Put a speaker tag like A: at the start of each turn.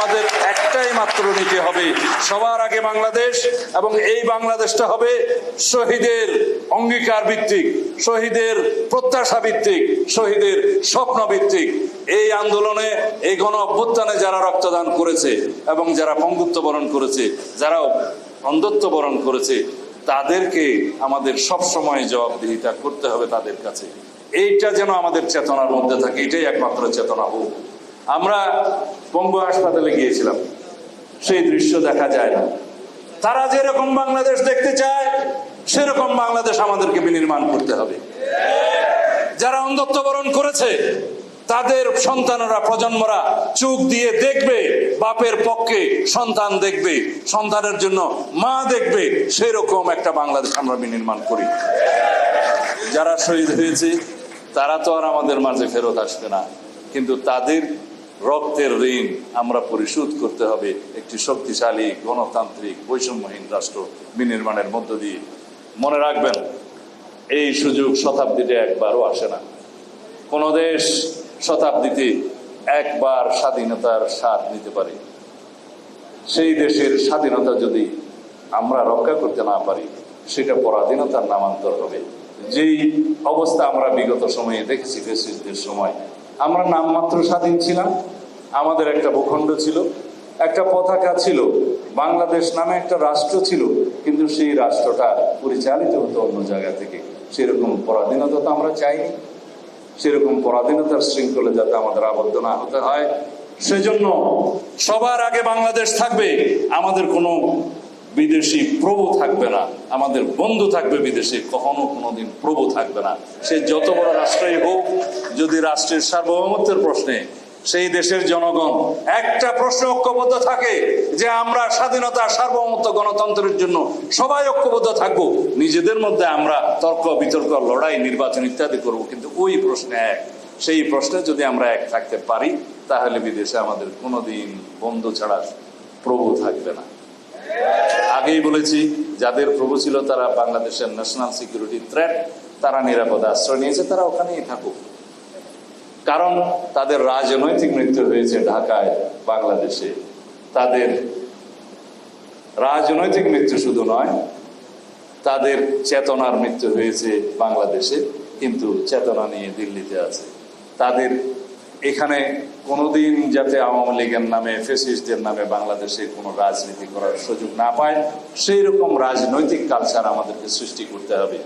A: আমাদের একটাই মাত্র নীতি হবে সবার আগে বাংলাদেশ এবং এই বাংলাদেশটা হবে শহীদের অঙ্গীকার ভিত্তিক, শহীদের প্রত্যাশা ভিত্তিক, শহীদের স্বপ্ন ভিত্তিক। এই আন্দোলনে, এই গণ অভ্যুত্থানে যারা রক্তদান করেছে এবং যারা পঙ্গুত্ব বরণ করেছে যারা অন্ধত্ব বরণ করেছে, তাদেরকে আমাদের সব সময় জবাবদিহিতা করতে হবে তাদের কাছে। এইটা যেন আমাদের চেতনার মধ্যে থাকে, এটাই একমাত্র চেতনা হোক। আমরা পঙ্গু হাসপাতালে গিয়েছিলাম। সেই দৃশ্য দেখা যায় না। তারা যেরকম বাংলাদেশ দেখতে চায়, সেরকম বাংলাদেশ আমাদেরকে বিনির্মাণ করতে হবে। যারা অন্ধত্ব বরণ করেছে, তাদের সন্তানরা, প্রজন্মরা চোখ দিয়ে দেখবে, বাপের পক্ষে সন্তান দেখবে, সন্তানের জন্য মা দেখবে, সেরকম একটা বাংলাদেশ আমরা বিনির্মাণ করি। যারা শহীদ হয়েছে, তারা তো আর আমাদের মাঝে ফেরত আসবে না। কিন্তু তাদের রক্তের ঋণ আমরা পরিশোধ করতে হবে একটি শক্তিশালী গণতান্ত্রিক বৈষম্যহীন রাষ্ট্র বিনির্মাণের মধ্য দিয়ে। মনে রাখবেন, এই সুযোগ শতাব্দীতে একবারও আসে না। কোন দেশ শতাব্দীতে একবার স্বাধীনতার স্বাদ নিতে পারে। সেই দেশের স্বাধীনতা যদি আমরা রক্ষা করতে না পারি, সেটা পরাধীনতার নামান্তর হবে। যেই অবস্থা আমরা বিগত সময়ে দেখেছি ফেসিসদের সময় আমরা নামমাত্র স্বাধীন ছিলাম, আমাদের একটা ভূখণ্ড ছিল, একটা পতাকা ছিল, বাংলাদেশ নামে একটা রাষ্ট্র ছিল, কিন্তু সেই রাষ্ট্রটা পরিচালিত হতো অন্য জায়গা থেকে। সেরকম পরাধীনতা তো আমরা চাইনি। সেরকম পরাধীনতার শৃঙ্খলে যাতে আমাদের আবদ্ধ না হতে হয়, সেজন্য সবার আগে বাংলাদেশ থাকবে, আমাদের কোনো বিদেশি প্রভু থাকবে না, আমাদের বন্ধু থাকবে বিদেশে, কখনো কোনোদিন প্রভু থাকবে না। সে যত বড় রাষ্ট্রই হোক, যদি রাষ্ট্রের সার্বভৌমত্বের প্রশ্নে, সেই দেশের জনগণ একটা প্রশ্ন ঐক্যবদ্ধ থাকে যে আমরা স্বাধীনতা, সার্বভৌমত্ব, গণতন্ত্রের জন্য সবাই ঐক্যবদ্ধ থাকব, নিজেদের মধ্যে আমরা তর্ক, বিতর্ক, লড়াই, নির্বাচন ইত্যাদি করব, কিন্তু ওই প্রশ্নে এক। সেই প্রশ্নে যদি আমরা এক থাকতে পারি, তাহলে বিদেশে আমাদের কোনোদিন বন্ধু ছাড়া প্রভু থাকবে না। আগেই বলেছি, যাদের প্রভু ছিল তারা বাংলাদেশের ন্যাশনাল সিকিউরিটি থ্রেট তারা নিরাপদে আশ্রয় নিয়েছে, তারা ওখানেই থাকুক। কারণ তাদের রাজনৈতিক মৃত্যু হয়েছে ঢাকায়, বাংলাদেশে। তাদের রাজনৈতিক মৃত্যু শুধু নয়, তাদের চেতনার মৃত্যু হয়েছে বাংলাদেশে, কিন্তু চেতনা নিয়ে দিল্লিতে আছে। তাদের এখানে কোনোদিন যাতে আওয়ামী লীগের নামে ফেসিস্টদের নামে বাংলাদেশে কোনো রাজনীতি করার সুযোগ না পায় সেই রকম রাজনৈতিক কালচার আমাদেরকে সৃষ্টি করতে হবে।